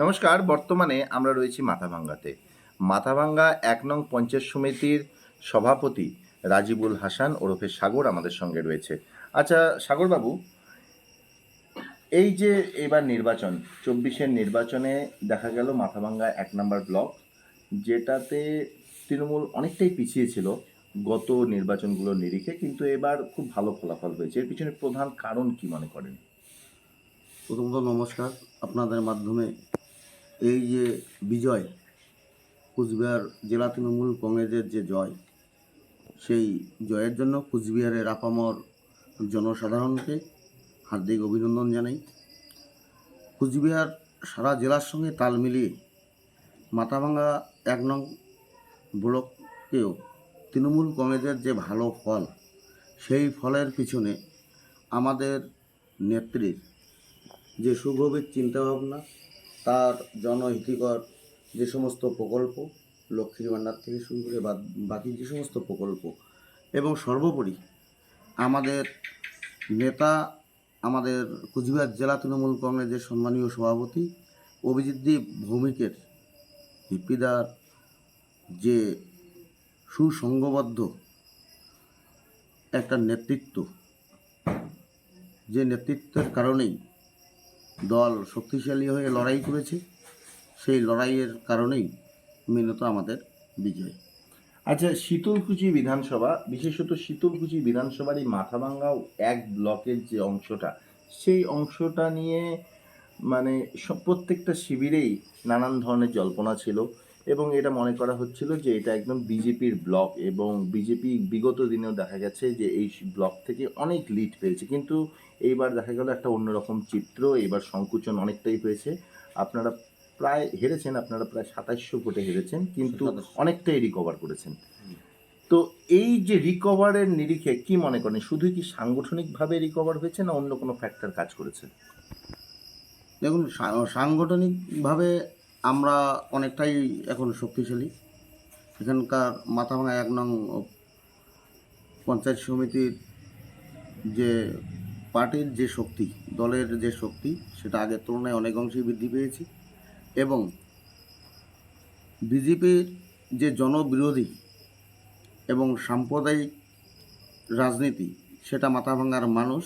নমস্কার, বর্তমানে আমরা রয়েছি মাথাভাঙ্গাতে। মাথাভাঙ্গা এক নং পঞ্চায়েত সমিতির সভাপতি রাজিবুল হাসান ওরফে সাগর আমাদের সঙ্গে রয়েছে। আচ্ছা সাগরবাবু, এই যে এবার নির্বাচন, চব্বিশের নির্বাচনে দেখা গেল মাথাভাঙ্গা এক নম্বর ব্লক, যেটাতে তৃণমূল অনেকটাই পিছিয়ে ছিল গত নির্বাচনগুলোর নিরিখে, কিন্তু এবার খুব ভালো ফলাফল হয়েছে। এর পিছনে প্রধান কারণ কি মনে করেন? প্রথমত নমস্কার। আপনাদের মাধ্যমে এই যে বিজয়, কুচবিহার জেলা তৃণমূল কংগ্রেসের যে জয়, সেই জয়ের জন্য কুচবিহারের আপামর জনসাধারণকে হার্দিক অভিনন্দন জানাই। কুচবিহার সারা জেলার সঙ্গে তাল মিলিয়ে মাথাভাঙ্গা এক নং ব্লককেও তৃণমূল কংগ্রেসের যে ভালো ফল, সেই ফলের পিছনে আমাদের নেত্রীর যে সুগভীর চিন্তাভাবনা তার জনহিতকর যে সমস্ত প্রকল্প, লক্ষ্মীর ভাণ্ডার থেকে শুরু করে বাকি যে সমস্ত প্রকল্প, এবং সর্বোপরি আমাদের নেতা, আমাদের কুচবিহার জেলা তৃণমূল কংগ্রেসের সম্মানীয় সভাপতি অভিজিৎ অভিজিৎদীপ ভৌমিকের হিপ্পিদার যে সুসংঘবদ্ধ একটা নেতৃত্ব, যে নেতৃত্বের কারণেই দল শক্তিশালী হয়ে লড়াই করেছে, সেই লড়াইয়ের কারণেই মূলত আমাদের বিজয়। আচ্ছা শীতলকুচি বিধানসভা, বিশেষত শীতলকুচি বিধানসভার এই মাথাভাঙ্গা এক ব্লকের যে অংশটা, সেই অংশটা নিয়ে মানে প্রত্যেকটা শিবিরেই নানান ধরনের জল্পনা ছিল। এবং এটা মনে করা হচ্ছিল যে এটা একদম বিজেপির ব্লক এবং বিজেপি বিগত দিনেও দেখা গেছে যে এই ব্লক থেকে অনেক লিড পেয়েছে। কিন্তু এইবার দেখা গেল একটা অন্যরকম চিত্র এবার সংকুচন অনেকটাই হয়েছে। আপনারা প্রায় হেরেছেন আপনারা প্রায় সাতাইশশো ভোটে হেরেছেন কিন্তু অনেকটাই রিকভার করেছেন। তো এই যে রিকভারের নিরিখে কি মনে করেন? শুধু কি সাংগঠনিকভাবে রিকভার হয়েছে না অন্য কোনো ফ্যাক্টর কাজ করেছে? দেখুন সাংগঠনিকভাবে আমরা অনেকটাই এখন শক্তিশালী। এখানকার মাথাভাঙা এক নং পঞ্চায়েত সমিতির যে পার্টির যে শক্তি, দলের যে শক্তি, সেটা আগের তুলনায় অনেক অংশেই বৃদ্ধি পেয়েছে এবং বিজেপির যে জনবিরোধী এবং সাম্প্রদায়িক রাজনীতি, সেটা মাথাভাঙার মানুষ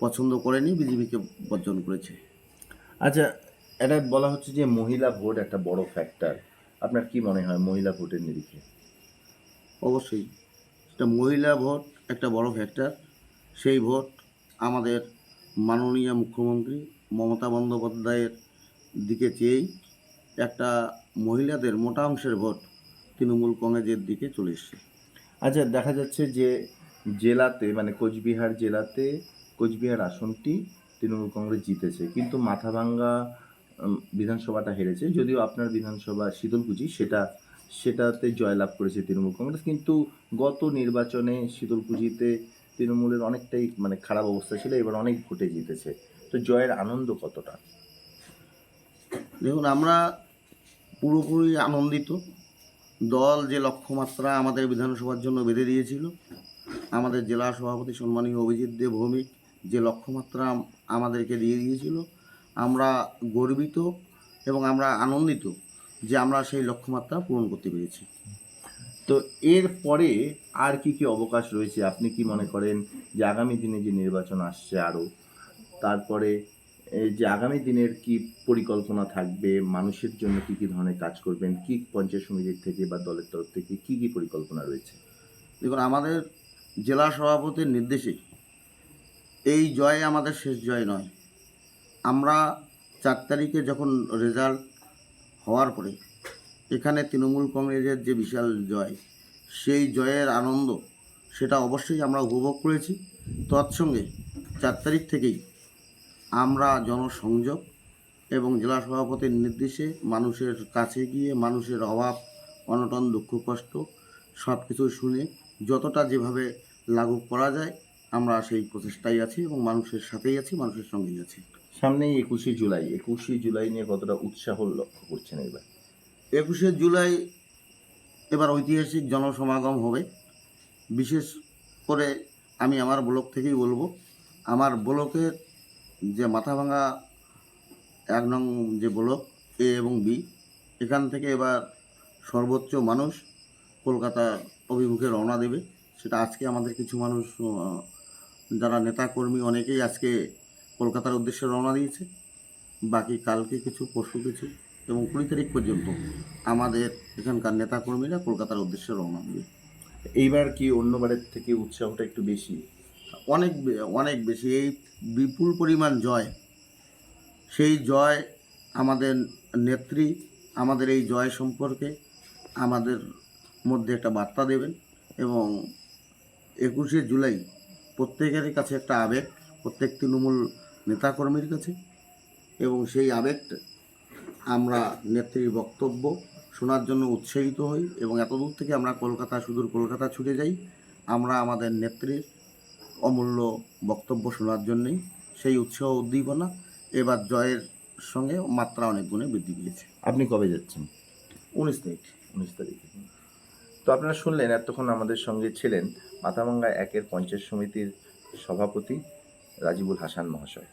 পছন্দ করেনি, বিজেপিকে বর্জন করেছে। আচ্ছা এটা বলা হচ্ছে যে মহিলা ভোট একটা বড় ফ্যাক্টর আপনার কি মনে হয় মহিলা ভোটের নিরিখে? অবশ্যই। এটা মহিলা ভোট একটা বড় ফ্যাক্টর সেই ভোট আমাদের মাননীয় মুখ্যমন্ত্রী মমতা বন্দ্যোপাধ্যায়ের দিকে চেয়েই একটা মহিলাদের মোটা অংশের ভোট তৃণমূল কংগ্রেসের দিকে চলে এসছে। আচ্ছা দেখা যাচ্ছে যে জেলাতে মানে কোচবিহার জেলাতে কোচবিহার আসনটি তৃণমূল কংগ্রেস জিতেছে। কিন্তু মাথাভাঙ্গা বিধানসভাটা হেরেছে। যদিও আপনার বিধানসভা শীতলকুচি, সেটা, সেটাতে জয়লাভ করেছে তৃণমূল কংগ্রেস, কিন্তু গত নির্বাচনে শীতলকুচিতে তৃণমূলের অনেকটাই মানে খারাপ অবস্থা ছিল, এবার অনেক ভোটে জিতেছে। তো জয়ের আনন্দ কতটা? দেখুন, আমরা পুরোপুরি আনন্দিত। দল যে লক্ষ্যমাত্রা আমাদের বিধানসভার জন্য বেঁধে দিয়েছিল, আমাদের জেলা সভাপতি সম্মানীয় অভিজিৎ দেব ভৌমিক যে লক্ষ্যমাত্রা আমাদেরকে দিয়ে দিয়েছিল আমরা গর্বিত এবং আমরা আনন্দিত যে আমরা সেই লক্ষ্যমাত্রা পূরণ করতে পেরেছি। তো এর পরে আর কি কি অবকাশ রয়েছে? আপনি কি মনে করেন যে আগামী দিনে যে নির্বাচন আসছে আরও, তারপরে যে আগামী দিনের কি পরিকল্পনা থাকবে? মানুষের জন্য কি কি ধরনের কাজ করবেন? কি পঞ্চায়েত সমিতির থেকে বা দলের তরফ থেকে কি কি পরিকল্পনা রয়েছে? দেখুন, আমাদের জেলা সভাপতির নির্দেশে এই জয় আমাদের শেষ জয় নয়। আমরা চার তারিখে যখন রেজাল্ট হওয়ার পরে এখানে তৃণমূল কংগ্রেসের যে বিশাল জয়, সেই জয়ের আনন্দ সেটা অবশ্যই আমরা উপভোগ করেছি। তৎসঙ্গে চার তারিখ থেকেই আমরা জনসংযোগ এবং জেলা সভাপতির নির্দেশে মানুষের কাছে গিয়ে মানুষের অভাব, অনটন, দুঃখ, কষ্ট সব কিছু শুনে যতটা যেভাবে লাগু করা যায়, আমরা সেই প্রচেষ্টায় আছি এবং মানুষের সাথেই আছি, মানুষের সঙ্গেই আছি। সামনেই একুশে জুলাই। একুশে জুলাই নিয়ে কতটা উৎসাহ লক্ষ্য করছেন এবার? একুশে জুলাই এবার ঐতিহাসিক জনসমাগম হবে। বিশেষ করে আমি আমার ব্লক থেকেই বলব, আমার ব্লকের যে মাথাভাঙা এক নং যে ব্লক, এ এবং বি, এখান থেকে এবার সর্বোচ্চ মানুষ কলকাতা অভিমুখে রওনা দেবে। সেটা আজকে আমাদের কিছু মানুষ যারা নেতাকর্মী, অনেকেই আজকে কলকাতার উদ্দেশ্যে রওনা দিয়েছে। বাকি কালকে কিছু পরশু কিছু এবং কুড়ি তারিখ পর্যন্ত আমাদের এখানকার নেতাকর্মীরা কলকাতার উদ্দেশ্যে রওনা দেবে। এইবার কি অন্যবারের থেকে উৎসাহটা একটু বেশি? অনেক অনেক বেশি। এই বিপুল পরিমাণ জয় সেই জয় আমাদের নেত্রী আমাদের এই জয় সম্পর্কে আমাদের মধ্যে একটা বার্তা দেবেন এবং একুশে জুলাই প্রত্যেকের কাছে একটা আবেগ প্রত্যেক তৃণমূল নেতাকর্মীর কাছে এবং সেই আবেগটা আমরা নেত্রীর বক্তব্য শোনার জন্য উৎসাহিত হই এবং এতদূর থেকে আমরা কলকাতা সুদূর কলকাতা ছুটে যাই। আমরা আমাদের নেত্রীর অমূল্য বক্তব্য শোনার জন্যই সেই উৎসাহ উদ্দীপনা এবার জয়ের সঙ্গে মাত্রা অনেক গুণে বৃদ্ধি পেয়েছে। আপনি কবে যাচ্ছেন? উনিশ তারিখ। উনিশ তারিখে। তো আপনারা শুনলেন এতক্ষণ আমাদের সঙ্গে ছিলেন মাথাভাঙ্গা একের পঞ্চায়েত সমিতির সভাপতি রাজিবুল হাসান মহাশয়।